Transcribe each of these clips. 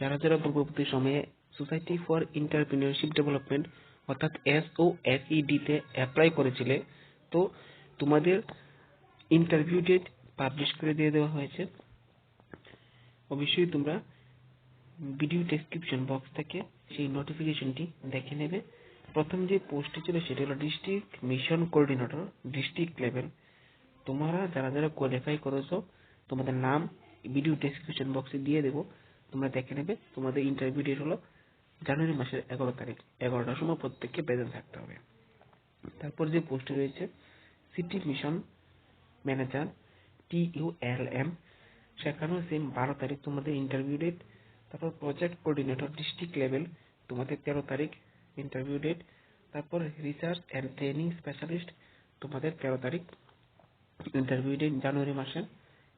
যারা যারা পূর্ববর্তী সময়ে সোসাইটি ফর এন্টারপ্রেনিউরশিপ ডেভেলপমেন্ট অর্থাৎ এস ও এস তে অ্যাপ্লাই করেছিলে। তো তোমাদের ইন্টারভিউ ডেট পাবলিশ করে দিয়ে দেওয়া হয়েছে। অবশ্যই তোমরা ভিডিও ডেসক্রিপশন বক্স থেকে সেই নোটিফিকেশনটি দেখে নেবে। প্রথম যে পোস্টটি ছিল সেটা হলো district mission coordinator district level তোমরা যারা যারা কোয়ালিফাই করেছ, তোমাদের নাম ভিডিও ডেসক্রিপশন বক্সে দিয়ে দেবো। তোমরা দেখে নেবে, তোমাদের ইন্টারভিউ ডেট হলো জানুয়ারি মাসের এগারো তারিখ। এগারোটার সময় প্রত্যেককে প্রেজেন্ট থাকতে হবে। তারপর যে পোস্টে রয়েছে city mission manager T U L M সেখানেও সেম বারো তারিখ তোমাদের ইন্টারভিউ ডেট তারপর প্রজেক্ট কোঅর্ডিনেটর ডিস্ট্রিক্ট লেভেল তোমাদের তেরো তারিখ ইন্টারভিউ ডেট তারপর রিসার্চ অ্যান্ড ট্রেনিং স্পেশালিস্ট তোমাদের তেরো তারিখ ইন্টারভিউ ডেট জানুয়ারি মাসে,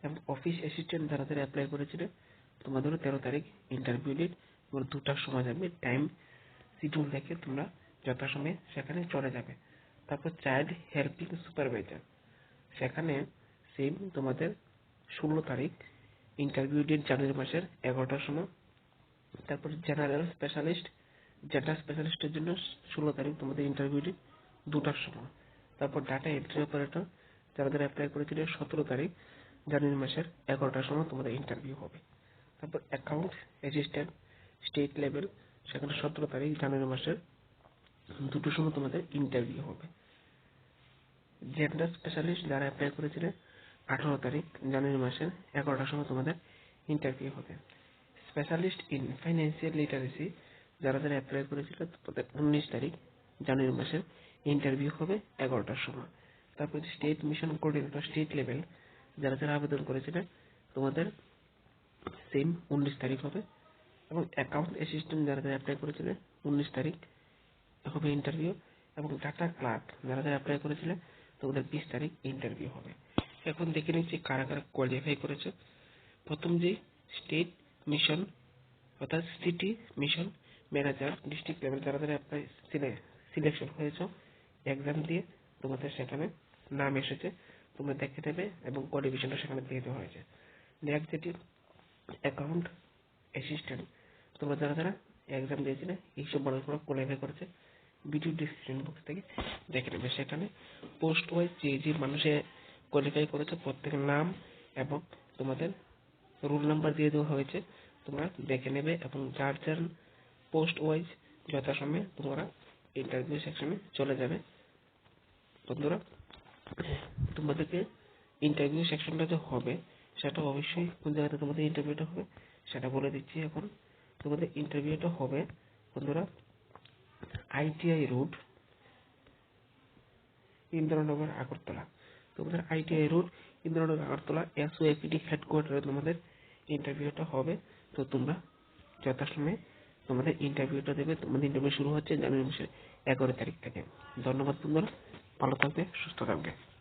এবং অফিস অ্যাসিস্ট্যান্ট যারা যারা অ্যাপ্লাই করেছিল তোমাদেরও তেরো তারিখ ইন্টারভিউ ডেট তোমার দুটার সময় যাবে টাইম শিডিউল দেখে তোমরা যথাসময়ে সেখানে চলে যাবে। তারপর চাইল্ড হেল্পিং সুপারভাইজার সেখানে সেম তোমাদের ষোলো তারিখ ইন্টারভিউ ডেট জানুয়ারি মাসের এগারোটার সময়। তারপর জেনারেল স্পেশালিস্ট জেন্ডার স্পেশালিস্টের জন্য ষোলো তারিখ তোমাদের ইন্টারভিউ ডেট দুটার সময়। তারপর ডাটা এন্ট্রি অপারেটর যারা যারা অ্যাপ্লাই করেছিল সতেরো তারিখ জানুয়ারি মাসের এগারোটার সময় তোমাদের ইন্টারভিউ হবে। তারপর অ্যাকাউন্ট অ্যাসিস্ট্যান্ট স্টেট লেভেল সেখানে সতেরো তারিখ, জানুয়ারি মাসের দুটোর সময় তোমাদের ইন্টারভিউ হবে। জেন্ডার স্পেশালিস্ট যারা অ্যাপ্লাই করেছিলেন, আঠারো তারিখ, জানুয়ারি মাসের এগারোটার সময় তোমাদের ইন্টারভিউ হবে। স্পেশালিস্ট ইন ফাইন্যান্সিয়াল লিটারেসি যারা যারা অ্যাপ্লাই করেছিল তাদের উনিশ তারিখ, জানুয়ারি মাসের ইন্টারভিউ হবে এগারোটার সময়। তারপর state mission coordinator state level যারা যারা আবেদন করেছিলেন, তোমাদের সেম উনিশ তারিখ হবে। এবং অ্যাকাউন্ট অ্যাসিস্ট্যান্ট যারা যারা অ্যাপ্লাই করেছিলেন উনিশ তারিখ হবে ইন্টারভিউ এবং ডাটা ক্লার্ক যারা যারা অ্যাপ্লাই করেছিলেন তোমাদের বিশ তারিখ ইন্টারভিউ হবে। এখন দেখে নিচ্ছি কারা কারা কোয়ালিফাই করেছে। প্রথম যে স্টেট মিশন অর্থাৎ city mission manager district level যারা যারা অ্যাপ্লাই সিলেকশন হয়েছ এক্সাম দিয়ে তোমাদের সেখানে নাম এসেছে। তোমরা দেখে নেবে এবং কোয়ালিফিকেশনটা সেখানে দিয়ে দেওয়া হয়েছে। নেক্সট যেটি অ্যাকাউন্ট অ্যাসিস্ট্যান্ট তোমরা যারা যারা এক্সাম দিয়েছিলে, এইসব মানুষগুলো কোয়ালিফাই করেছে। ভিডিও ডিসক্রিপশন বক্স থেকে দেখে নেবে। সেখানে পোস্ট ওয়াইজ যে যে মানুষে কোয়ালিফাই করেছে, প্রত্যেকের নাম এবং তোমাদের রোল নাম্বার দিয়ে দেওয়া হয়েছে, তোমরা দেখে নেবে এবং যার যার পোস্ট ওয়াইজ যথাসময়ে তোমরা ইন্টারভিউ সেকশনে চলে যাবে। বন্ধুরা, তোমাদেরকে ইন্টারভিউ সেকশনটা যে হবে সেটা অবশ্যই কোন জায়গাতে তোমাদের ইন্টারভিউটা হবে, সেটা বলে দিচ্ছি এখন। তোমাদের ইন্টারভিউটা হবে বন্ধুরা আইটিআই রোড ইন্দ্রনগর আগরতলা। তোমাদের ITI road Indranagar Agartala SO APD হেডকোয়ার্টারে তোমাদের ইন্টারভিউটা হবে। তো তোমরা যথাসময়ে তোমাদের ইন্টারভিউটা দেবে। তোমাদের ইন্টারভিউ শুরু হচ্ছে জানুয়ারি মাসের এগারো তারিখ থেকে। ধন্যবাদ বন্ধুরা, ভালো থাকবে, সুস্থ থাকবে।